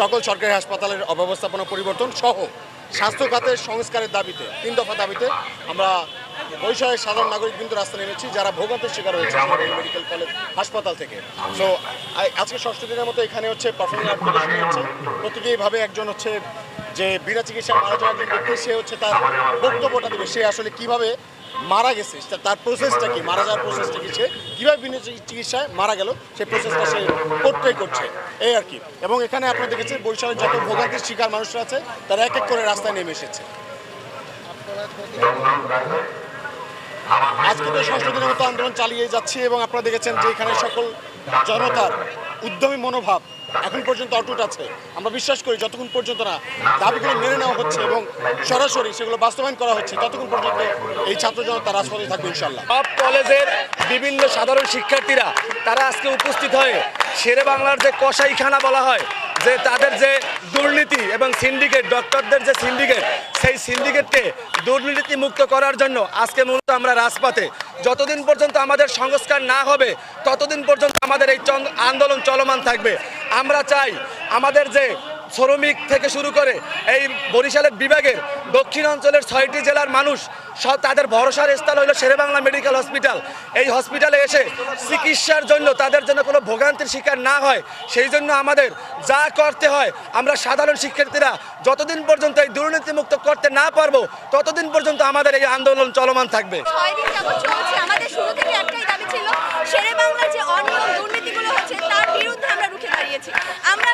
সকল সরকারি হাসপাতালের অব্যবস্থাপনা পরিবর্তন সহ স্বাস্থ্য খাতের সংস্কারের দাবিতে, তিন দফা দাবিতে আমরা বৈশাখের সাধারণ নাগরিক কিন্তু রাস্তা নেমেছি, যারা ভোগান্তের শিকার হয়েছে আমাদের মেডিকেল কলেজ হাসপাতাল থেকে। সো আজকে ষষ্ঠ দিনের মতো এখানে হচ্ছে পারফর্মিং আর্ট প্রত্যেকেইভাবে একজন হচ্ছে যে বিনা চিকিৎসা মারা যাওয়া একজন ব্যক্তি সে হচ্ছে তার বক্তব্যটা দেবে। সে আসলে কীভাবে মারা গেছে তার প্রসেসটা কি, মারা যাওয়ার প্রসেসটা কি, সে কীভাবে বিনা চিকিৎসায় মারা গেল সেই প্রসেসটা সে পোর্ট্রে করছে। এই আর কি। এবং এখানে আপনারা দেখেছেন, বরিশালের যত ভোগান্তির শিকার মানুষরা আছে, তারা এক এক করে রাস্তায় নেমে এসেছে। আজকে তো ষষ্ঠ দিনের মতো আন্দোলন চালিয়ে যাচ্ছে এবং আপনারা দেখেছেন যে এখানে সকল জনতার উদ্যমী মনোভাব এখন পর্যন্ত অটুট আছে। আমরা বিশ্বাস করি যতক্ষণ পর্যন্ত না দাবিগুলো মেনে নেওয়া হচ্ছে এবং সরাসরি সেগুলো বাস্তবায়ন করা হচ্ছে, ততক্ষণ পর্যন্ত এই ছাত্র জনতা রাজপথে থাকবে ইনশাল্লাহ সব কলেজের বিভিন্ন সাধারণ শিক্ষার্থীরা, তারা আজকে উপস্থিত হয়ে শেরে বাংলার যে কসাইখানা বলা হয় যে তাদের যে দুর্নীতি এবং সিন্ডিকেট ডক্টরদের যে সিন্ডিকেট, সেই সিন্ডিকেটকে দুর্নীতি মুক্ত করার জন্য আজকে মূলত আমরা রাজপথে। যতদিন পর্যন্ত আমাদের সংস্কার না হবে, ততদিন পর্যন্ত আমাদের এই আন্দোলন চলমান থাকবে। আমরা চাই আমাদের যে শ্রমিক থেকে শুরু করে এই বরিশালের বিভাগের দক্ষিণ অঞ্চলের ছয়টি জেলার মানুষ সব তাদের ভরসার স্থল হলো শেরেবাংলা মেডিকেল হসপিটাল। এই হসপিটালে এসে চিকিৎসার জন্য তাদের জন্য কোনো ভোগান্তির শিকার না হয়, সেই জন্য আমাদের যা করতে হয়, আমরা সাধারণ শিক্ষার্থীরা যতদিন পর্যন্ত এই দুর্নীতিমুক্ত করতে না পারব, ততদিন পর্যন্ত আমাদের এই আন্দোলন চলমান থাকবে। আমরা